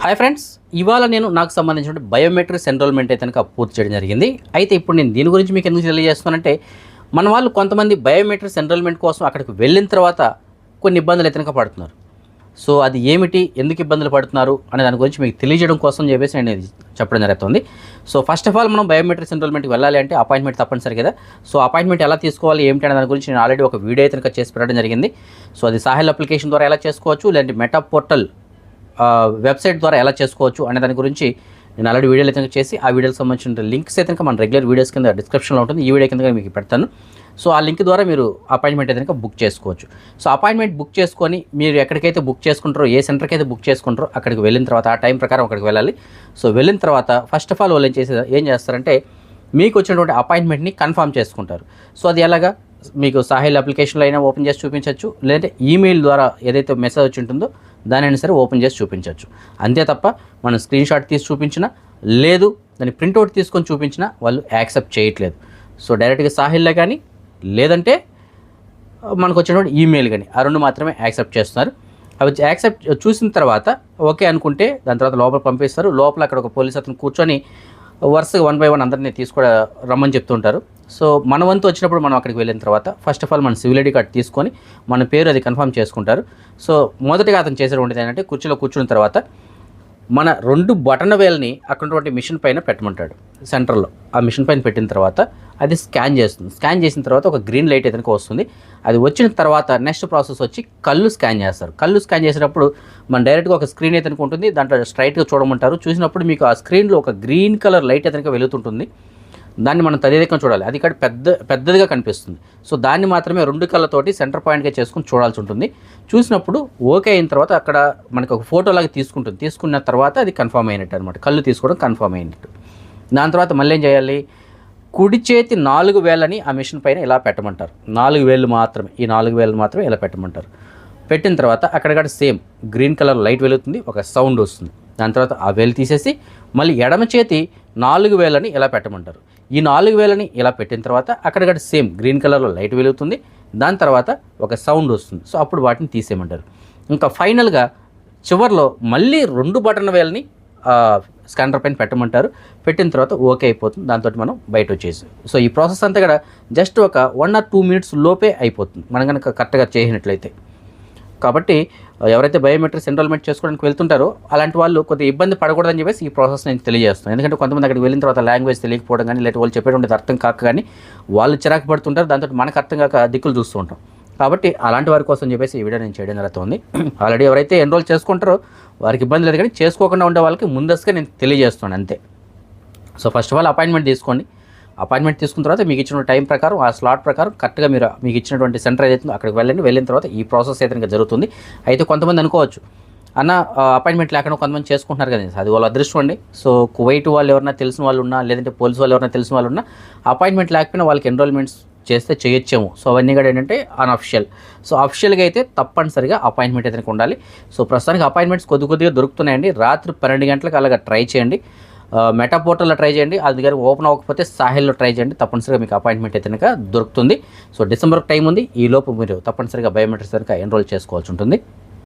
Hi friends ఇవాళ నేను నాకు సంబంధించిన బయోమెట్రిక్స్ ఎన్రోల్మెంట్ అయితే కనుక పూర్తి చేయడం జరిగింది. అయితే ఇప్పుడు నేను దీని గురించి మీకు ఎందుకు తెలియజేస్తున్నానంటే మన వాళ్ళు కొంతమంది బయోమెట్రిక్స్ ఎన్రోల్మెంట్ కోసం అక్కడికి వెళ్ళిన తర్వాత కొన్ని ఇబ్బందులు అయితే కనుక పడుతున్నారు. సో అది ఏమిటి? ఎందుకు ఇబ్బందులు పడుతున్నారు? అనే దాని గురించి మీకు తెలియజేయడం కోసం చెప్పేసి నేను చెప్పడం జరుగుతుంది. సో ఫస్ట్ ఆఫ్ ఆల్ మనం బయోమెట్రిక్స్ ఎన్రోల్మెంట్కి వెళ్ళాలి అంటే అపాయింట్మెంట్ తప్పనిసరి కదా. సో అపాయింట్మెంట్ ఎలా తీసుకోవాలి? ఏమిటి? అనే దాని గురించి నేను ఆల్రెడీ ఒక వీడియో అయితే కనుక చేసి పెట్టడం జరిగింది. సో అది సాహిల్ అప్లికేషన్ ద్వారా ఎలా చేసుకోవచ్చు? లేదంటే మెటా పోర్టల్ వెబ్సైట్ ద్వారా ఎలా చేసుకోవచ్చు అనే దాని గురించి నేను ఆల్రెడీ వీడియోలు అయితే చేసి ఆ వీడియోకి సంబంధించిన లింక్స్ అయితే మన రెగ్యులర్ వీడియోస్ కింద డిస్క్రిప్షన్లో ఉంటుంది. ఈ వీడియో కింద మీకు పెడతాను. సో ఆ లింక్ ద్వారా మీరు అపాయింట్మెంట్ అయితే బుక్ చేసుకోవచ్చు. సో అపాయింట్మెంట్ బుక్ చేసుకొని మీరు ఎక్కడికైతే బుక్ చేసుకుంటారో ఏ సెంటర్కి అయితే బుక్ చేసుకుంటారో అక్కడికి వెళ్ళిన తర్వాత ఆ టైం ప్రకారం అక్కడికి వెళ్ళాలి. సో వెళ్ళిన తర్వాత ఫస్ట్ ఆఫ్ ఆల్ వాళ్ళు ఏం చేసే ఏం చేస్తారంటే మీకు వచ్చినటువంటి అపాయింట్మెంట్ని కన్ఫర్మ్ చేసుకుంటారు. సో అది ఎలాగా? మీకు సాహిల్ అప్లికేషన్లో అయినా ఓపెన్ చేసి చూపించవచ్చు. లేదంటే ఈమెయిల్ ద్వారా ఏదైతే మెసేజ్ వచ్చి ఉంటుందో దానైనా సరే ఓపెన్ చేసి చూపించవచ్చు. అంతే తప్ప మనం స్క్రీన్ షాట్ తీసి చూపించినా లేదు దాన్ని ప్రింట్అవుట్ తీసుకొని చూపించినా వాళ్ళు యాక్సెప్ట్ చేయట్లేదు. సో డైరెక్ట్గా సాహిల్లో కానీ లేదంటే మనకు వచ్చినటువంటి ఈమెయిల్ కానీ ఆ రెండు మాత్రమే యాక్సెప్ట్ చేస్తున్నారు. అవి యాక్సెప్ట్ చూసిన తర్వాత ఓకే అనుకుంటే దాని తర్వాత లోపల పంపిస్తారు. లోపల అక్కడ ఒక పోలీస్ అతను కూర్చొని వరుసగా వన్ బై వన్ అందరినీ తీసుకురా రమ్మని చెప్తుంటారు. సో మన వంతు వచ్చినప్పుడు మనం అక్కడికి వెళ్ళిన తర్వాత ఫస్ట్ ఆఫ్ ఆల్ మన సివిల్ ఐడి కార్డ్ తీసుకొని మన పేరు అది కన్ఫర్మ్ చేసుకుంటారు. సో మొదటిగా అతను చేసేటువంటిది ఏంటంటే కుర్చీలో కూర్చున్న తర్వాత మన రెండు బటన్ వేల్ని అక్కడ మిషన్ పైన పెట్టమంటాడు. సెంటర్లో. ఆ మిషన్ పైన పెట్టిన తర్వాత అది స్కాన్ చేస్తుంది. స్కాన్ చేసిన తర్వాత ఒక గ్రీన్ లైట్ ఏదైనా వస్తుంది. అది వచ్చిన తర్వాత నెక్స్ట్ ప్రాసెస్ వచ్చి కళ్ళు స్కాన్ చేస్తారు. కళ్ళు స్కాన్ చేసేటప్పుడు మన డైరెక్ట్గా ఒక స్క్రీన్ అయితే ఉంటుంది దాంట్లో స్ట్రైట్గా చూడమంటారు. చూసినప్పుడు మీకు ఆ స్క్రీన్లో ఒక గ్రీన్ కలర్ లైట్ ఏదైనా వెలుగుతుంటుంది. దాన్ని మనం తదేకంగా చూడాలి. అది ఇక్కడ పెద్ద పెద్దదిగా కనిపిస్తుంది. సో దాన్ని మాత్రమే రెండు కళ్ళతోటి సెంటర్ పాయింట్గా చేసుకుని చూడాల్సి ఉంటుంది. చూసినప్పుడు ఓకే అయిన తర్వాత అక్కడ మనకు ఒక ఫోటో లాగా తీసుకుంటుంది. తీసుకున్న తర్వాత అది కన్ఫర్మ్ అయినట్టు అనమాట కళ్ళు తీసుకోవడం కన్ఫర్మ్ అయినట్టు. దాని తర్వాత మళ్ళీ ఏం చేయాలి? కుడి చేతి నాలుగు వేలని ఆ మిషన్ పైన ఇలా పెట్టమంటారు. నాలుగు వేలు మాత్రమే. ఈ నాలుగు వేలు మాత్రమే ఇలా పెట్టమంటారు. పెట్టిన తర్వాత అక్కడక్కడ సేమ్ గ్రీన్ కలర్ లైట్ వెలుగుతుంది. ఒక సౌండ్ వస్తుంది. దాని తర్వాత ఆ వేలు తీసేసి మళ్ళీ ఎడమ చేతి నాలుగు వేలని ఇలా పెట్టమంటారు? ఈ నాలుగు వేలని ఇలా పెట్టిన తర్వాత అక్కడక్కడ సేమ్ గ్రీన్ కలర్లో లైట్ వెలుగుతుంది. దాని తర్వాత ఒక సౌండ్ వస్తుంది. సో అప్పుడు వాటిని తీసేయమంటారు. ఇంకా ఫైనల్గా చివర్లో మళ్ళీ రెండు బటన్ వేలని స్కానర్ పైన పెట్టమంటారు. పెట్టిన తర్వాత ఓకే అయిపోతుంది. దాంతో మనం బయట వచ్చేసి. సో ఈ ప్రాసెస్ అంతా కూడా జస్ట్ ఒక వన్ ఆర్ టూ మినిట్స్ లోపే అయిపోతుంది. మనం కనుక కరెక్ట్గా చేసినట్లయితే. కాబట్టి ఎవరైతే బయోమెట్రిక్స్ ఎన్రోల్మెంట్ చేసుకోవడానికి వెళ్తుంటారో అలాంటి వాళ్ళు కొద్దిగా ఇబ్బంది పడకూడదని చెప్పేసి ఈ ప్రాసెస్ నేను తెలియజేస్తాను ఎందుకంటే కొంతమంది అక్కడికి వెళ్ళిన తర్వాత లాంగ్వేజ్ తెలియకపోవడం కానీ లేకపోతే వాళ్ళు చెప్పేటువంటి అర్థం కాక కానీ వాళ్ళు చిరాకు పడుతుంటారు. దాంతో మనకు అర్థం కాక దిక్కులు చూస్తూ ఉంటాం. కాబట్టి అలాంటి వారి కోసం చెప్పేసి ఈ వీడియో నేను చేయడం జరుగుతుంది. ఆల్రెడీ ఎవరైతే ఎన్రోల్ చేసుకుంటారో వారికి ఇబ్బంది లేదు కానీ చేసుకోకుండా ఉండే వాళ్ళకి ముందస్తుగా నేను తెలియజేస్తున్నాను అంతే. So first of all appointment తీసుకోండి. అపాయింట్మెంట్ తీసుకున్న తర్వాత మీకు ఇచ్చిన టైం ప్రకారం ఆ స్లాట్ ప్రకారం కరెక్ట్గా మీరు మీకు ఇచ్చినటువంటి సెంటర్ ఏదైతే అక్కడికి వెళ్ళండి. వెళ్ళిన తర్వాత ఈ ప్రాసెస్ అయితే ఇంకా జరుగుతుంది. అయితే కొంతమంది అనుకోవచ్చు అన్న అపాయింట్మెంట్ లేకుండా కొంతమంది చేసుకుంటున్నారు కదా. అది వాళ్ళ అదృష్టం అండి. సో కువైట్ వాళ్ళు ఎవరైనా తెలిసిన వాళ్ళు ఉన్నా లేదంటే పోలీస్ వాళ్ళు ఎవరైనా తెలిసిన వాళ్ళు ఉన్నా అపాయింట్మెంట్ లేకపోయినా వాళ్ళకి ఎన్రోల్మెంట్స్ చేస్తే చేయొచ్చేమో. సో అవన్నీ కూడా ఏంటంటే అన్అఫిషియల్ సో అఫిషియల్గా అయితే తప్పనిసరిగా అపాయింట్మెంట్ అయితే ఉండాలి. సో ప్రస్తుతానికి అపాయింట్మెంట్స్ కొద్ది కొద్దిగా దొరుకుతున్నాయండి. రాత్రి పన్నెండు గంటలకు అలాగా ట్రై చేయండి. మెటా పోర్టల్లో ట్రై చేయండి. అది కానీ ఓపెన్ అవ్వకపోతే సాహిల్లో ట్రై చేయండి. తప్పనిసరిగా మీకు అపాయింట్మెంట్ అయితే కనుక దొరుకుతుంది. సో డిసెంబర్ టైం ఉంది. ఈ లోపు మీరు తప్పనిసరిగా బయోమెట్రిక్స్ కనుక ఎన్రోల్ చేసుకోవాల్సి ఉంటుంది.